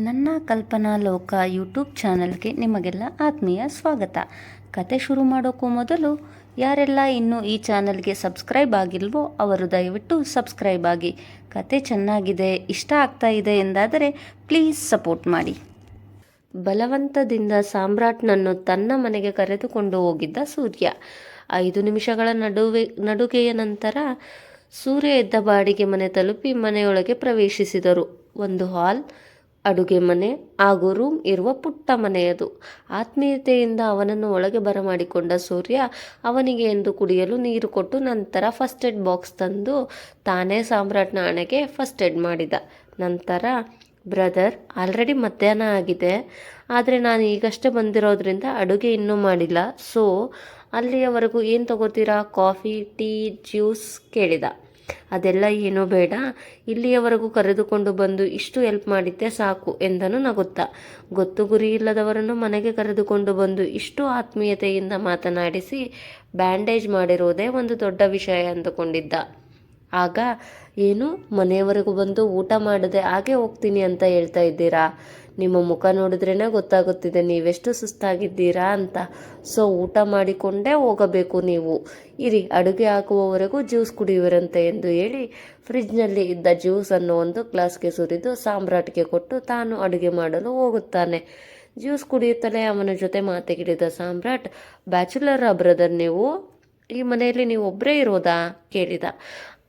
ನನ್ನ ಕಲ್ಪನಾ ಲೋಕ ಯೂಟ್ಯೂಬ್ ಚಾನಲ್ಗೆ ನಿಮಗೆಲ್ಲ ಆತ್ಮೀಯ ಸ್ವಾಗತ. ಕತೆ ಶುರು ಮಾಡೋಕ್ಕೂ ಮೊದಲು, ಯಾರೆಲ್ಲ ಇನ್ನೂ ಈ ಚಾನಲ್ಗೆ ಸಬ್ಸ್ಕ್ರೈಬ್ ಆಗಿಲ್ವೋ ಅವರು ದಯವಿಟ್ಟು ಸಬ್ಸ್ಕ್ರೈಬ್ ಆಗಿ. ಕತೆ ಚೆನ್ನಾಗಿದೆ, ಇಷ್ಟ ಆಗ್ತಾ ಇದೆ ಎಂದಾದರೆ ಪ್ಲೀಸ್ ಸಪೋರ್ಟ್ ಮಾಡಿ. ಬಲವಂತದಿಂದ ಸಾಮ್ರಾಟ್ನನ್ನು ತನ್ನ ಮನೆಗೆ ಕರೆದುಕೊಂಡು ಹೋಗಿದ್ದ ಸೂರ್ಯ. ಐದು ನಿಮಿಷಗಳ ನಡುವೆ, ನಡುಗೆಯ ನಂತರ ಸೂರ್ಯ ಎದ್ದ ಬಾಡಿಗೆ ಮನೆ ತಲುಪಿ ಮನೆಯೊಳಗೆ ಪ್ರವೇಶಿಸಿದರು. ಒಂದು ಹಾಲ್ ಅಡುಗೆ ಮನೆ ಹಾಗೂ ರೂಮ್ ಇರುವ ಪುಟ್ಟ ಮನೆಯದು. ಆತ್ಮೀಯತೆಯಿಂದ ಅವನನ್ನು ಒಳಗೆ ಬರಮಾಡಿಕೊಂಡ ಸೂರ್ಯ ಅವನಿಗೆ ಎಂದು ಕುಡಿಯಲು ನೀರು ಕೊಟ್ಟು ನಂತರ ಫಸ್ಟ್ ಏಡ್ ಬಾಕ್ಸ್ ತಂದು ತಾನೇ ಸಾಮ್ರಾಟ್ನ ಹಣೆಗೆ ಫಸ್ಟ್ ಏಡ್ ಮಾಡಿದ. ನಂತರ, ಬ್ರದರ್, ಆಲ್ರೆಡಿ ಮಧ್ಯಾಹ್ನ ಆಗಿದೆ. ಆದರೆ ನಾನು ಈಗಷ್ಟೇ ಬಂದಿರೋದ್ರಿಂದ ಅಡುಗೆ ಇನ್ನೂ ಮಾಡಿಲ್ಲ. ಸೊ, ಅಲ್ಲಿಯವರೆಗೂ ಏನು ತಗೋತೀರಾ? ಕಾಫಿ, ಟೀ, ಜ್ಯೂಸ್ ಕೇಳಿದ. ಅದೆಲ್ಲ ಏನೂ ಬೇಡ. ಇಲ್ಲಿಯವರೆಗೂ ಕರೆದುಕೊಂಡು ಬಂದು ಇಷ್ಟು ಹೆಲ್ಪ್ ಮಾಡಿದ್ದೆ ಸಾಕು ಎಂದನು ನಗುತ್ತಾ. ಗೊತ್ತು ಗುರಿ ಇಲ್ಲದವರನ್ನು ಮನೆಗೆ ಕರೆದುಕೊಂಡು ಬಂದು ಇಷ್ಟು ಆತ್ಮೀಯತೆಯಿಂದ ಮಾತನಾಡಿಸಿ ಬ್ಯಾಂಡೇಜ್ ಮಾಡಿರುವುದೇ ಒಂದು ದೊಡ್ಡ ವಿಷಯ ಅಂದುಕೊಂಡಿದ್ದ. ಆಗ ಏನು? ಮನೆಯವರೆಗೂ ಬಂದು ಊಟ ಮಾಡದೆ ಹಾಗೆ ಹೋಗ್ತೀನಿ ಅಂತ ಹೇಳ್ತಾ ಇದ್ದೀರಾ? ನಿಮ್ಮ ಮುಖ ನೋಡಿದ್ರೇ ಗೊತ್ತಾಗುತ್ತಿದೆ, ನೀವೆಷ್ಟು ಸುಸ್ತಾಗಿದ್ದೀರಾ ಅಂತ. ಸೊ, ಊಟ ಮಾಡಿಕೊಂಡೇ ಹೋಗಬೇಕು ನೀವು. ಇರಿ, ಅಡುಗೆ ಹಾಕುವವರೆಗೂ ಜ್ಯೂಸ್ ಕುಡಿಯುವರಂತೆ ಎಂದು ಹೇಳಿ ಫ್ರಿಜ್ನಲ್ಲಿ ಇದ್ದ ಜ್ಯೂಸನ್ನು ಒಂದು ಗ್ಲಾಸ್ಗೆ ಸುರಿದು ಸಾಮ್ರಾಟ್ಗೆ ಕೊಟ್ಟು ತಾನು ಅಡುಗೆ ಮಾಡಲು ಹೋಗುತ್ತಾನೆ. ಜ್ಯೂಸ್ ಕುಡಿಯುತ್ತಲೇ ಅವನ ಜೊತೆ ಮಾತಿಗಿಡಿದ ಸಾಮ್ರಾಟ್, ಬ್ಯಾಚುಲರ್ ಬ್ರದರ್ ನೀವು? ಈ ಮನೆಯಲ್ಲಿ ನೀವು ಒಬ್ಬರೇ ಇರೋದಾ? ಕೇಳಿದ.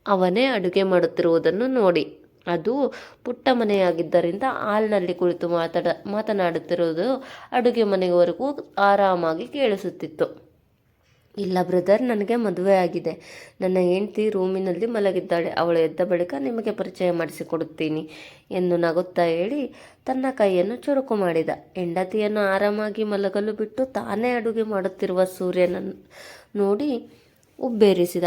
ಅವನೇ ಅಡುಗೆ ಮಾಡುತ್ತಿರುವುದನ್ನು ನೋಡಿ. ಅದು ಪುಟ್ಟ ಮನೆಯಾಗಿದ್ದರಿಂದ ಹಾಲ್ನಲ್ಲಿ ಕುಳಿತು ಮಾತಾಡ, ಮಾತನಾಡುತ್ತಿರುವುದು ಅಡುಗೆ ಮನೆಯವರೆಗೂ ಆರಾಮಾಗಿ ಕೇಳಿಸುತ್ತಿತ್ತು. ಇಲ್ಲ ಬ್ರದರ್, ನನಗೆ ಮದುವೆ ಆಗಿದೆ. ನನ್ನ ಹೆಂಡತಿ ರೂಮಿನಲ್ಲಿ ಮಲಗಿದ್ದಾಳೆ. ಅವಳು ಎದ್ದ ಬಳಿಕ ನಿಮಗೆ ಪರಿಚಯ ಮಾಡಿಸಿಕೊಡುತ್ತೀನಿ ಎಂದು ನಗುತ್ತಾ ಹೇಳಿ ತನ್ನ ಕೈಯನ್ನು ಚುರುಕು ಮಾಡಿದ. ಹೆಂಡತಿಯನ್ನು ಆರಾಮಾಗಿ ಮಲಗಲು ಬಿಟ್ಟು ತಾನೇ ಅಡುಗೆ ಮಾಡುತ್ತಿರುವ ಸೂರ್ಯನನ್ನು ನೋಡಿ ಉಬ್ಬೇರಿಸಿದ.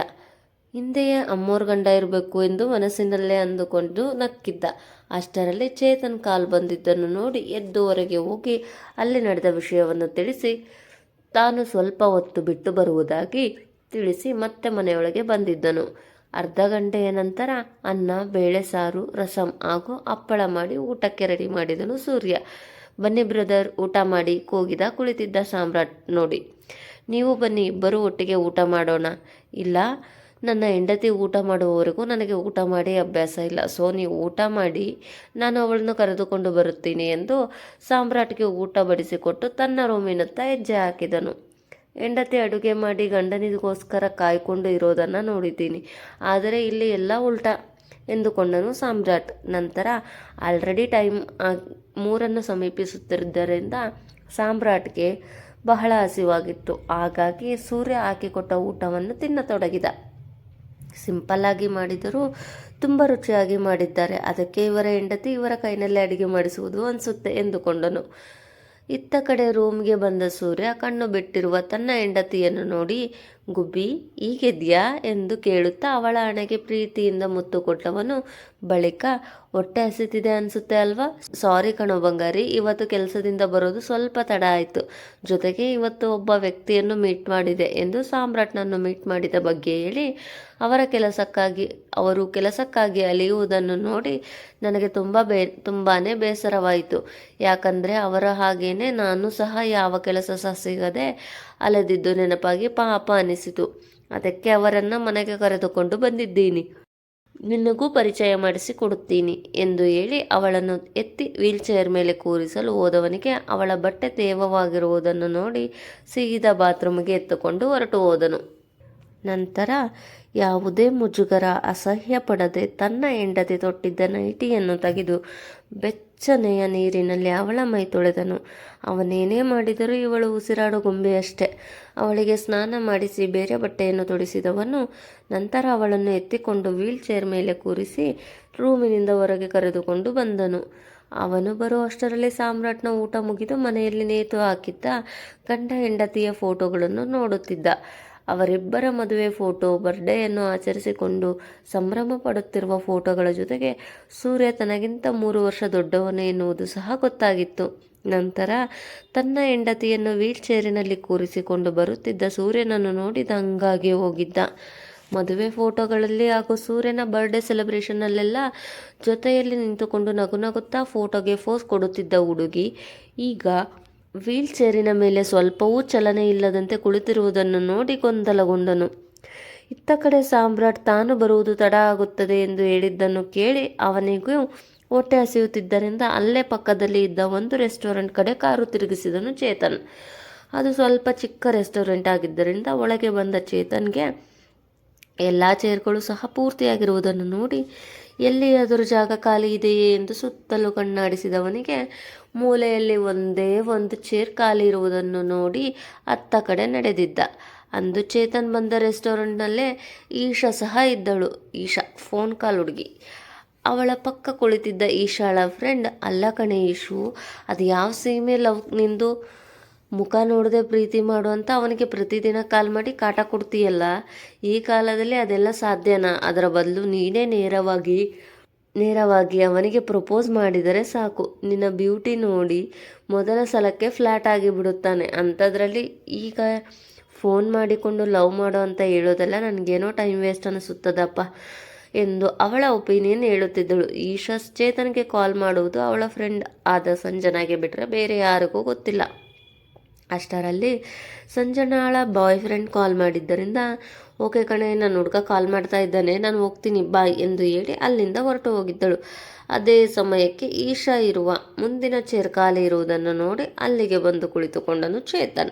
ಹಿಂದೆಯೇ ಅಮ್ಮೋರ್ ಗಂಡ ಇರಬೇಕು ಎಂದು ಮನಸ್ಸಿನಲ್ಲೇ ಅಂದುಕೊಂಡು ನಕ್ಕಿದ್ದ. ಅಷ್ಟರಲ್ಲಿ ಚೇತನ್ ಕಾಲ್ ಬಂದಿದ್ದನ್ನು ನೋಡಿ ಎದ್ದುವರೆಗೆ ಹೋಗಿ ಅಲ್ಲಿ ನಡೆದ ವಿಷಯವನ್ನು ತಿಳಿಸಿ, ತಾನು ಸ್ವಲ್ಪ ಹೊತ್ತು ಬಿಟ್ಟು ಬರುವುದಾಗಿ ತಿಳಿಸಿ ಮತ್ತೆ ಮನೆಯೊಳಗೆ ಬಂದಿದ್ದನು. ಅರ್ಧ ಗಂಟೆಯ ನಂತರ ಅನ್ನ, ಬೇಳೆ, ಸಾರು, ರಸಂ ಹಾಗೂ ಹಪ್ಪಳ ಮಾಡಿ ಊಟಕ್ಕೆ ರೆಡಿ ಮಾಡಿದನು ಸೂರ್ಯ. ಬನ್ನಿ ಬ್ರದರ್, ಊಟ ಮಾಡಿ ಕೂಗಿದ ಕುಳಿತಿದ್ದ ಸಾಮ್ರಾಟ್ ನೋಡಿ. ನೀವು ಬನ್ನಿ, ಇಬ್ಬರೂ ಒಟ್ಟಿಗೆ ಊಟ ಮಾಡೋಣ. ಇಲ್ಲ ನನ್ನ ಹೆಂಡತಿ ಊಟ ಮಾಡುವವರೆಗೂ ನನಗೆ ಊಟ ಮಾಡಿ ಅಭ್ಯಾಸ ಇಲ್ಲ. ಸೊ ನೀವು ಊಟ ಮಾಡಿ ನಾನು ಅವಳನ್ನು ಕರೆದುಕೊಂಡು ಬರುತ್ತೀನಿ ಎಂದು ಸಾಮ್ರಾಟ್ಗೆ ಊಟ ಬಡಿಸಿಕೊಟ್ಟು ತನ್ನ ರೂಮಿನತ್ತ ಹೆಜ್ಜೆ ಹಾಕಿದನು. ಹೆಂಡತಿ ಅಡುಗೆ ಮಾಡಿ ಗಂಡನಿಗೋಸ್ಕರ ಕಾಯ್ಕೊಂಡು ಇರೋದನ್ನು ನೋಡಿದ್ದೀನಿ. ಆದರೆ ಇಲ್ಲಿ ಎಲ್ಲ ಉಲ್ಟಾ ಎಂದುಕೊಂಡನು ಸಾಮ್ರಾಟ್. ನಂತರ ಆಲ್ರೆಡಿ ಟೈಮ್ ಮೂರನ್ನು ಸಮೀಪಿಸುತ್ತಿದ್ದರಿಂದ ಸಾಮ್ರಾಟ್ಗೆ ಬಹಳ ಹಸಿವಾಗಿತ್ತು. ಹಾಗಾಗಿ ಸೂರ್ಯ ಹಾಕಿಕೊಟ್ಟ ಊಟವನ್ನು ತಿನ್ನತೊಡಗಿದ. ಸಿಂಪಲ್ಲಾಗಿ ಮಾಡಿದರೂ ತುಂಬ ರುಚಿಯಾಗಿ ಮಾಡಿದ್ದಾರೆ. ಅದಕ್ಕೆ ಇವರ ಹೆಂಡತಿ ಇವರ ಕೈನಲ್ಲೇ ಅಡುಗೆ ಮಾಡಿಸುವುದು ಅನಿಸುತ್ತೆ ಎಂದುಕೊಂಡನು. ಇತ್ತ ಕಡೆ ರೂಮ್ಗೆ ಬಂದ ಸೂರ್ಯ ಕಣ್ಣು ಬಿಟ್ಟಿರುವ ತನ್ನ ಹೆಂಡತಿಯನ್ನು ನೋಡಿ, ಗುಬ್ಬಿ ಈಗಿದ್ಯಾ ಎಂದು ಕೇಳುತ್ತಾ ಅವಳ ಹಣೆಗೆ ಪ್ರೀತಿಯಿಂದ ಮುತ್ತು ಕೊಟ್ಟವನು. ಬಳಿಕ ಹೊಟ್ಟೆ ಹಸಿತಿದೆ ಅನಿಸುತ್ತೆ ಅಲ್ವಾ? ಸಾರಿ ಕಣೋ ಬಂಗಾರಿ, ಇವತ್ತು ಕೆಲಸದಿಂದ ಬರೋದು ಸ್ವಲ್ಪ ತಡ ಆಯಿತು. ಜೊತೆಗೆ ಇವತ್ತು ಒಬ್ಬ ವ್ಯಕ್ತಿಯನ್ನು ಮೀಟ್ ಮಾಡಿದೆ ಎಂದು ಸಾಮ್ರಾಟ್ನನ್ನು ಮೀಟ್ ಮಾಡಿದ ಬಗ್ಗೆ ಹೇಳಿ, ಅವರ ಕೆಲಸಕ್ಕಾಗಿ, ಅವರು ಕೆಲಸಕ್ಕಾಗಿ ಅಲಿಯುವುದನ್ನು ನೋಡಿ ನನಗೆ ತುಂಬ ಬೇ ತುಂಬಾ ಬೇಸರವಾಯಿತು. ಯಾಕಂದರೆ ಅವರ ಹಾಗೇನೆ ನಾನು ಸಹ ಯಾವ ಕೆಲಸ ಸಹ ಸಿಗದೆ ಅಲೆದಿದ್ದು ನೆನಪಾಗಿ ಪಾಪ ಅನಿಸಿತು. ಅದಕ್ಕೆ ಅವರನ್ನು ಮನೆಗೆ ಕರೆದುಕೊಂಡು ಬಂದಿದ್ದೀನಿ. ನಿನಗೂ ಪರಿಚಯ ಮಾಡಿಸಿ ಕೊಡುತ್ತೀನಿ ಎಂದು ಹೇಳಿ ಅವಳನ್ನು ಎತ್ತಿ ವೀಲ್ಚೇರ್ ಮೇಲೆ ಕೂರಿಸಲು ಹೋದವನಿಗೆ ಅವಳ ಬಟ್ಟೆ ತೇವವಾಗಿರುವುದನ್ನು ನೋಡಿ ಸೀದಾ ಬಾತ್ರೂಮ್ಗೆ ಎತ್ತುಕೊಂಡು ಹೊರಟು ಹೋದನು. ನಂತರ ಯಾವುದೇ ಮುಜುಗರ ಅಸಹ್ಯ ಪಡದೆ ತನ್ನ ಹೆಂಡತಿ ತೊಟ್ಟಿದ್ದ ನೈಟಿಯನ್ನು ತೆಗೆದು ಬೆಚ್ಚನೆಯ ನೀರಿನಲ್ಲಿ ಅವಳ ಮೈ ತೊಳೆದನು. ಅವನೇನೇ ಮಾಡಿದರೂ ಇವಳು ಉಸಿರಾಡು ಗೊಂಬೆಯಷ್ಟೇ ಅವಳಿಗೆ ಸ್ನಾನ ಮಾಡಿಸಿ ಬೇರೆ ಬಟ್ಟೆಯನ್ನು ತೊಡಿಸಿದವನು ನಂತರ ಅವಳನ್ನು ಎತ್ತಿಕೊಂಡು ವೀಲ್ ಚೇರ್ ಮೇಲೆ ಕೂರಿಸಿ ರೂಮಿನಿಂದ ಹೊರಗೆ ಕರೆದುಕೊಂಡು ಬಂದನು. ಅವನು ಬರುವಷ್ಟರಲ್ಲಿ ಸಾಮ್ರಾಟ್ನ ಊಟ ಮುಗಿದು ಮನೆಯಲ್ಲಿ ನೇತು ಹಾಕಿದ್ದ ಗಂಡ ಹೆಂಡತಿಯ ಫೋಟೋಗಳನ್ನು ನೋಡುತ್ತಿದ್ದ. ಅವರಿಬ್ಬರ ಮದುವೆ ಫೋಟೋ ಬರ್ಡೇಯನ್ನು ಆಚರಿಸಿಕೊಂಡು ಸಂಭ್ರಮ ಪಡುತ್ತಿರುವ ಫೋಟೋಗಳ ಜೊತೆಗೆ ಸೂರ್ಯ ತನಗಿಂತ ಮೂರು ವರ್ಷ ದೊಡ್ಡವನು ಎನ್ನುವುದು ಸಹ ಗೊತ್ತಾಗಿತ್ತು. ನಂತರ ತನ್ನ ಹೆಂಡತಿಯನ್ನು ವೀಲ್ ಚೇರಿನಲ್ಲಿ ಕೂರಿಸಿಕೊಂಡು ಬರುತ್ತಿದ್ದ ಸೂರ್ಯನನ್ನು ನೋಡಿ ದಂಗಾಗಿ ಹೋಗಿದ್ದ. ಮದುವೆ ಫೋಟೋಗಳಲ್ಲಿ ಹಾಗೂ ಸೂರ್ಯನ ಬರ್ಡೇ ಸೆಲೆಬ್ರೇಷನ್ನಲ್ಲೆಲ್ಲ ಜೊತೆಯಲ್ಲಿ ನಿಂತುಕೊಂಡು ನಗು ನಗುತ್ತಾ ಫೋಟೋಗೆ ಫೋಸ್ ಕೊಡುತ್ತಿದ್ದ ಹುಡುಗಿ. ಈಗ ವೀಲ್ ಚೇರಿನ ಮೇಲೆ ಸ್ವಲ್ಪವೂ ಚಲನೆ ಇಲ್ಲದಂತೆ ಕುಳಿತಿರುವುದನ್ನು ನೋಡಿ ಗೊಂದಲಗೊಂಡನು. ಇತ್ತ ಕಡೆ ಸಾಮ್ರಾಟ್ ತಾನು ಬರುವುದು ತಡ ಆಗುತ್ತದೆ ಎಂದು ಹೇಳಿದ್ದನ್ನು ಕೇಳಿ ಅವನಿಗೂ ಹೊಟ್ಟೆ ಹಸಿಯುತ್ತಿದ್ದರಿಂದ ಅಲ್ಲೇ ಪಕ್ಕದಲ್ಲಿ ಇದ್ದ ಒಂದು ರೆಸ್ಟೋರೆಂಟ್ ಕಡೆ ಕಾರು ತಿರುಗಿಸಿದನು ಚೇತನ್. ಅದು ಸ್ವಲ್ಪ ಚಿಕ್ಕ ರೆಸ್ಟೋರೆಂಟ್ ಆಗಿದ್ದರಿಂದ ಒಳಗೆ ಬಂದ ಚೇತನ್ಗೆ ಎಲ್ಲ ಚೇರ್ಗಳು ಸಹ ಪೂರ್ತಿಯಾಗಿರುವುದನ್ನು ನೋಡಿ ಎಲ್ಲಿಯಾದರೂ ಜಾಗ ಖಾಲಿ ಇದೆಯೇ ಎಂದು ಸುತ್ತಲೂ ಕಣ್ಣಾಡಿಸಿದವನಿಗೆ ಮೂಲೆಯಲ್ಲಿ ಒಂದೇ ಒಂದು ಚೇರ್ ಖಾಲಿ ಇರುವುದನ್ನು ನೋಡಿ ಅತ್ತ ಕಡೆ ನಡೆದಿದ್ದ. ಅಂದು ಚೇತನ್ ಬಂದ ರೆಸ್ಟೋರೆಂಟ್ನಲ್ಲೇ ಈಶಾ ಸಹ ಇದ್ದಳು. ಈಶಾ ಫೋನ್ ಕಾಲ್ ಹುಡುಗಿ. ಅವಳ ಪಕ್ಕ ಕುಳಿತಿದ್ದ ಈಶಾಳ ಫ್ರೆಂಡ್, ಅಲ್ಲ ಕಣೆ ಈಶು, ಅದು ಯಾವ ಸೀಮೆ ಲವ್ ನಿಂದು? ಮುಖ ನೋಡದೆ ಪ್ರೀತಿ ಮಾಡು ಅಂತ ಅವನಿಗೆ ಪ್ರತಿದಿನ ಕಾಲ್ ಮಾಡಿ ಕಾಟ ಕೊಡ್ತೀಯಲ್ಲ? ಈ ಕಾಲದಲ್ಲಿ ಅದೆಲ್ಲ ಸಾಧ್ಯನಾ? ಅದರ ಬದಲು ನೀನೇ ನೇರವಾಗಿ ನೇರವಾಗಿ ಅವನಿಗೆ ಪ್ರಪೋಸ್ ಮಾಡಿದರೆ ಸಾಕು. ನಿನ್ನ ಬ್ಯೂಟಿ ನೋಡಿ ಮೊದಲ ಸಲಕ್ಕೆ ಫ್ಲ್ಯಾಟ್ ಆಗಿಬಿಡುತ್ತಾನೆ ಅಂಥದ್ರಲ್ಲಿ ಈಗ ಫೋನ್ ಮಾಡಿಕೊಂಡು ಲವ್ ಮಾಡೋ ಅಂತ ಹೇಳೋದೆಲ್ಲ ನನಗೇನೋ ಟೈಮ್ ವೇಸ್ಟ್ ಅನಿಸುತ್ತದಪ್ಪ ಎಂದು ಅವಳ ಒಪಿನಿಯನ್ ಹೇಳುತ್ತಿದ್ದಳು. ಈಶಾ ಚೇತನ್ಗೆ ಕಾಲ್ ಮಾಡುವುದು ಅವಳ ಫ್ರೆಂಡ್ ಆದ ಸಂಜನಾಗೆ ಬಿಟ್ಟರೆ ಬೇರೆ ಯಾರಿಗೂ ಗೊತ್ತಿಲ್ಲ. ಅಷ್ಟರಲ್ಲಿ ಸಂಜನಾಳ ಬಾಯ್ ಫ್ರೆಂಡ್ ಕಾಲ್ ಮಾಡಿದ್ದರಿಂದ, ಓಕೆ ಕಣೆ ನನ್ನ ಹುಡುಗ ಕಾಲ್ ಮಾಡ್ತಾ ಇದ್ದಾನೆ, ನಾನು ಹೋಗ್ತೀನಿ, ಬಾಯ್ ಎಂದು ಹೇಳಿ ಅಲ್ಲಿಂದ ಹೊರಟು ಹೋಗಿದ್ದಳು. ಅದೇ ಸಮಯಕ್ಕೆ ಈಶಾ ಇರುವ ಮುಂದಿನ ಚೇರ್ ಖಾಲಿ ಇರುವುದನ್ನು ನೋಡಿ ಅಲ್ಲಿಗೆ ಬಂದು ಕುಳಿತುಕೊಂಡನು ಚೇತನ್.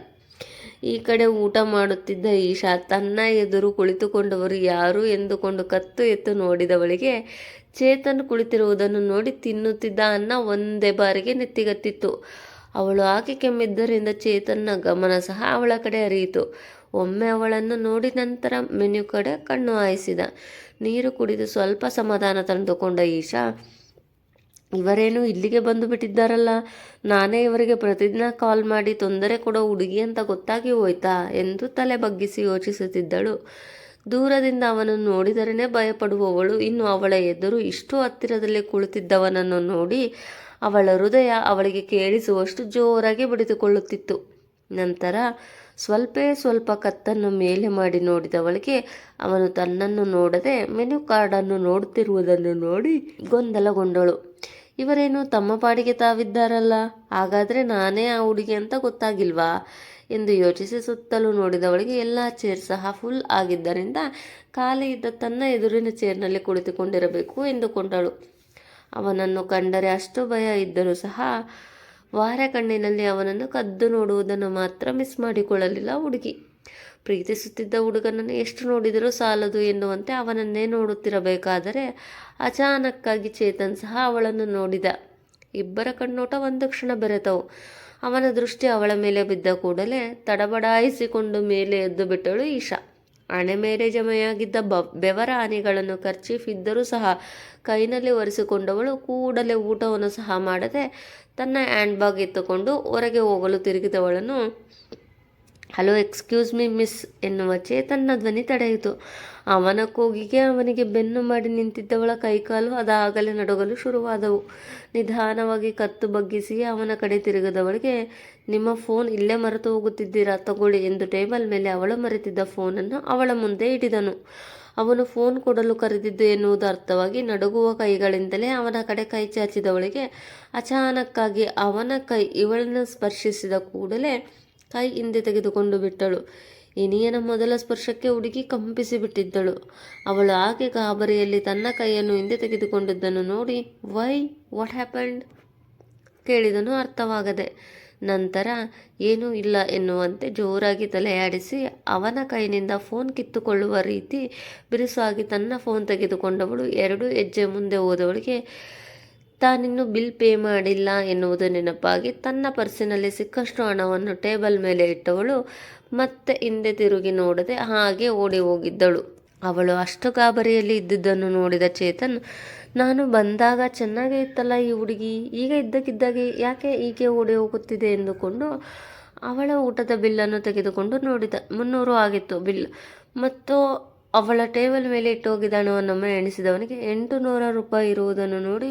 ಈ ಕಡೆ ಊಟ ಮಾಡುತ್ತಿದ್ದ ಈಶಾ ತನ್ನ ಎದುರು ಕುಳಿತುಕೊಂಡವರು ಯಾರು ಎಂದುಕೊಂಡು ಕತ್ತು ಎತ್ತು ನೋಡಿದವಳಿಗೆ, ಚೇತನ್ ಕುಳಿತಿರುವುದನ್ನು ನೋಡಿ ತಿನ್ನುತ್ತಿದ್ದ ಅನ್ನ ಒಂದೇ ಬಾರಿಗೆ ನೆತ್ತಿಗತ್ತಿತ್ತು. ಅವಳು ಆಕೆ ಕೆಮ್ಮಿದ್ದರಿಂದ ಚೇತನ್ನ ಗಮನ ಸಹ ಅವಳ ಕಡೆ ಹರಿಯಿತು. ಒಮ್ಮೆ ಅವಳನ್ನು ನೋಡಿ ನಂತರ ಮೆನು ಕಡೆ ಕಣ್ಣು ಹಾಯಿಸಿದ. ನೀರು ಕುಡಿದು ಸ್ವಲ್ಪ ಸಮಾಧಾನ ತಂದುಕೊಂಡ ಈಶಾ, ಇವರೇನು ಇಲ್ಲಿಗೆ ಬಂದು ಬಿಟ್ಟಿದ್ದಾರಲ್ಲ? ನಾನೇ ಇವರಿಗೆ ಪ್ರತಿದಿನ ಕಾಲ್ ಮಾಡಿ ತೊಂದರೆ ಕೊಡೋ ಹುಡುಗಿ ಅಂತ ಗೊತ್ತಾಗಿ ಹೋಯ್ತಾ? ಎಂದು ತಲೆ ಬಗ್ಗಿಸಿ ಯೋಚಿಸುತ್ತಿದ್ದಳು. ದೂರದಿಂದ ಅವನನ್ನು ನೋಡಿದರೇ ಭಯಪಡುವವಳು. ಇನ್ನು ಅವಳ ಎದುರು ಇಷ್ಟು ಹತ್ತಿರದಲ್ಲೇ ಕುಳಿತಿದ್ದವನನ್ನು ನೋಡಿ ಅವಳ ಹೃದಯ ಅವಳಿಗೆ ಕೇಳಿಸುವಷ್ಟು ಜೋರಾಗಿ ಬಿಡಿದುಕೊಳ್ಳುತ್ತಿತ್ತು. ನಂತರ ಸ್ವಲ್ಪೇ ಸ್ವಲ್ಪ ಕತ್ತನ್ನು ಮೇಲೆ ಮಾಡಿ ನೋಡಿದವಳಿಗೆ ಅವನು ತನ್ನನ್ನು ನೋಡದೆ ಮೆನು ಕಾರ್ಡನ್ನು ನೋಡುತ್ತಿರುವುದನ್ನು ನೋಡಿ ಗೊಂದಲಗೊಂಡಳು. ಇವರೇನು ತಮ್ಮ ಪಾಡಿಗೆ ತಾವಿದ್ದಾರಲ್ಲ? ಹಾಗಾದರೆ ನಾನೇ ಆ ಹುಡುಗಿ ಅಂತ ಗೊತ್ತಾಗಿಲ್ವಾ? ಎಂದು ಯೋಚಿಸಿ ಸುತ್ತಲೂ ನೋಡಿದವಳಿಗೆ ಎಲ್ಲ ಚೇರ್ ಸಹ ಫುಲ್ ಆಗಿದ್ದರಿಂದ ಖಾಲಿ ಇದ್ದ ತನ್ನ ಎದುರಿನ ಚೇರ್ನಲ್ಲಿ ಕುಳಿತುಕೊಂಡಿರಬೇಕು ಎಂದುಕೊಂಡಳು. ಅವನನ್ನು ಕಂಡರೆ ಅಷ್ಟು ಭಯ ಇದ್ದರೂ ಸಹ ವಾರ ಕಣ್ಣಿನಲ್ಲಿ ಅವನನ್ನು ಕದ್ದು ನೋಡುವುದನ್ನು ಮಾತ್ರ ಮಿಸ್ ಮಾಡಿಕೊಳ್ಳಲಿಲ್ಲ ಹುಡುಗಿ. ಪ್ರೀತಿಸುತ್ತಿದ್ದ ಹುಡುಗನನ್ನು ಎಷ್ಟು ನೋಡಿದರೂ ಸಾಲದು ಎನ್ನುವಂತೆ ಅವನನ್ನೇ ನೋಡುತ್ತಿರಬೇಕಾದರೆ ಅಚಾನಕ್ಕಾಗಿ ಚೇತನ್ ಸಹ ಅವಳನ್ನು ನೋಡಿದ. ಇಬ್ಬರ ಕಣ್ಣೋಟ ಒಂದು ಕ್ಷಣ ಬೆರೆತವು. ಅವನ ದೃಷ್ಟಿ ಅವಳ ಮೇಲೆ ಬಿದ್ದ ಕೂಡಲೇ ತಡಬಡಾಯಿಸಿಕೊಂಡು ಮೇಲೆ ಎದ್ದು ಬಿಟ್ಟಳು ಈಶಾ. ಹಣೆ ಮೇಲೆ ಜಮೆಯಾಗಿದ್ದ ಬ ಬೆವರ ಆನೆಗಳನ್ನು ಖರ್ಚೀಫ್ ಇದ್ದರೂ ಸಹ ಕೈನಲ್ಲಿ ಒರೆಸಿಕೊಂಡವಳು ಕೂಡಲೇ ಊಟವನ್ನು ಸಹ ಮಾಡದೆ ತನ್ನ ಹ್ಯಾಂಡ್ ಬ್ಯಾಗ್ ಎತ್ತುಕೊಂಡು ಹೊರಗೆ ಹೋಗಲು ತಿರುಗಿದವಳನ್ನು ಹಲೋ, ಎಕ್ಸ್ಕ್ಯೂಸ್ ಮಿ, ಮಿಸ್ ಎನ್ನುವ ಚೇತನ್ನ ಧ್ವನಿ ತಡೆಯಿತು. ಅವನ ಕೂಗಿಗೆ ಅವನಿಗೆ ಬೆನ್ನು ಮಾಡಿ ನಿಂತಿದ್ದವಳ ಕೈಕಾಲು ಅದಾಗಲೇ ನಡುಗಲು ಶುರುವಾದವು. ನಿಧಾನವಾಗಿ ಕತ್ತು ಬಗ್ಗಿಸಿ ಅವನ ಕಡೆ ತಿರುಗದವಳಿಗೆ, ನಿಮ್ಮ ಫೋನ್ ಇಲ್ಲೇ ಮರೆತು ಹೋಗುತ್ತಿದ್ದೀರಾ, ತಗೊಳ್ಳಿ ಎಂದು ಟೇಬಲ್ ಮೇಲೆ ಅವಳು ಮರೆತಿದ್ದ ಫೋನನ್ನು ಅವಳ ಮುಂದೆ ಇಡಿದನು. ಅವನು ಫೋನ್ ಕೊಡಲು ಕರೆದಿದ್ದು ಎನ್ನುವುದು ಅರ್ಥವಾಗಿ ನಡುಗುವ ಕೈಗಳಿಂದಲೇ ಅವನ ಕಡೆ ಕೈ ಚಾಚಿದವಳಿಗೆ, ಅಚಾನಕ್ಕಾಗಿ ಅವನ ಕೈ ಇವಳನ್ನು ಸ್ಪರ್ಶಿಸಿದ ಕೂಡಲೇ ಕೈ ಹಿಂದೆ ತೆಗೆದುಕೊಂಡು ಬಿಟ್ಟಳು. ಇನಿಯನ ಮೊದಲ ಸ್ಪರ್ಶಕ್ಕೆ ಹುಡುಗಿ ಕಂಪಿಸಿ ಬಿಟ್ಟಿದ್ದಳು. ಅವಳು ಆಕೆ ಗಾಬರಿಯಲ್ಲಿ ತನ್ನ ಕೈಯನ್ನು ಹಿಂದೆ ತೆಗೆದುಕೊಂಡಿದ್ದನ್ನು ನೋಡಿ, ವೈ, ವಾಟ್ ಹ್ಯಾಪಂಡ್? ಕೇಳಿದನು ಅರ್ಥವಾಗದೆ. ನಂತರ, ಏನೂ ಇಲ್ಲ ಎನ್ನುವಂತೆ ಜೋರಾಗಿ ತಲೆಯಾಡಿಸಿ, ಅವನ ಕೈನಿಂದ ಫೋನ್ ಕಿತ್ತುಕೊಳ್ಳುವ ರೀತಿ ಬಿರುಸಾಗಿ ತನ್ನ ಫೋನ್ ತೆಗೆದುಕೊಂಡವಳು. ಎರಡು ಹೆಜ್ಜೆ ಮುಂದೆ ಹೋದವಳಿಗೆ ತಾನಿನ್ನು ಬಿಲ್ ಪೇ ಮಾಡಿಲ್ಲ ಎನ್ನುವುದು ನೆನಪಾಗಿ ತನ್ನ ಪರ್ಸಿನಲ್ಲಿ ಸಿಕ್ಕಷ್ಟು ಹಣವನ್ನು ಟೇಬಲ್ ಮೇಲೆ ಇಟ್ಟವಳು ಮತ್ತೆ ಹಿಂದೆ ತಿರುಗಿ ನೋಡದೆ ಹಾಗೆ ಓಡಿ ಹೋಗಿದ್ದಳು. ಅವಳು ಅಷ್ಟು ಗಾಬರಿಯಲ್ಲಿ ಇದ್ದಿದ್ದನ್ನು ನೋಡಿದ ಚೇತನ್, ನಾನು ಬಂದಾಗ ಚೆನ್ನಾಗೇ ಇತ್ತಲ್ಲ ಈ ಹುಡುಗಿ? ಈಗ ಇದ್ದಕ್ಕಿದ್ದಾಗೆ ಯಾಕೆ ಹೀಗೆ ಓಡಿ ಹೋಗುತ್ತಿದೆ? ಎಂದುಕೊಂಡು ಅವಳ ಊಟದ ಬಿಲ್ಲನ್ನು ತೆಗೆದುಕೊಂಡು ನೋಡಿದ. ಮುನ್ನೂರು ಆಗಿತ್ತು ಬಿಲ್. ಮತ್ತು ಅವಳ ಟೇಬಲ್ ಮೇಲೆ ಇಟ್ಟು ಹೋಗಿದ್ದ ಹಣವನ್ನೊಮ್ಮೆ ಎಣಿಸಿದವನಿಗೆ ಎಂಟು ನೂರ ರೂಪಾಯಿ ಇರುವುದನ್ನು ನೋಡಿ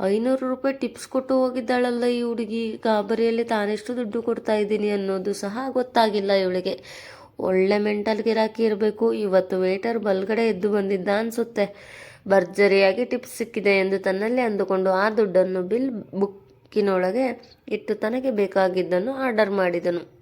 ಐನೂರು ರೂಪಾಯಿ ಟಿಪ್ಸ್ ಕೊಟ್ಟು ಹೋಗಿದ್ದಾಳಲ್ಲ ಈ ಹುಡುಗಿ. ಗಾಬರಿಯಲ್ಲಿ ತಾನೆಷ್ಟು ದುಡ್ಡು ಕೊಡ್ತಾ ಇದ್ದೀನಿ ಅನ್ನೋದು ಸಹ ಗೊತ್ತಾಗಿಲ್ಲ ಇವಳಿಗೆ. ಒಳ್ಳೆ ಮೆಂಟಲ್ ಗಿರಾಕಿ ಇರಬೇಕು. ಇವತ್ತು ವೇಟರ್ ಬಲ್ಗಡೆ ಎದ್ದು ಬಂದಿದ್ದ ಅನಿಸುತ್ತೆ. ಭರ್ಜರಿಯಾಗಿ ಟಿಪ್ಸ್ ಸಿಕ್ಕಿದೆ ಎಂದು ತನ್ನಲ್ಲೇ ಅಂದುಕೊಂಡು ಆ ದುಡ್ಡನ್ನು ಬಿಲ್ ಬುಕ್ಕಿನೊಳಗೆ ಇಟ್ಟು ತನಗೆ ಬೇಕಾಗಿದ್ದನ್ನು ಆರ್ಡರ್ ಮಾಡಿದನು.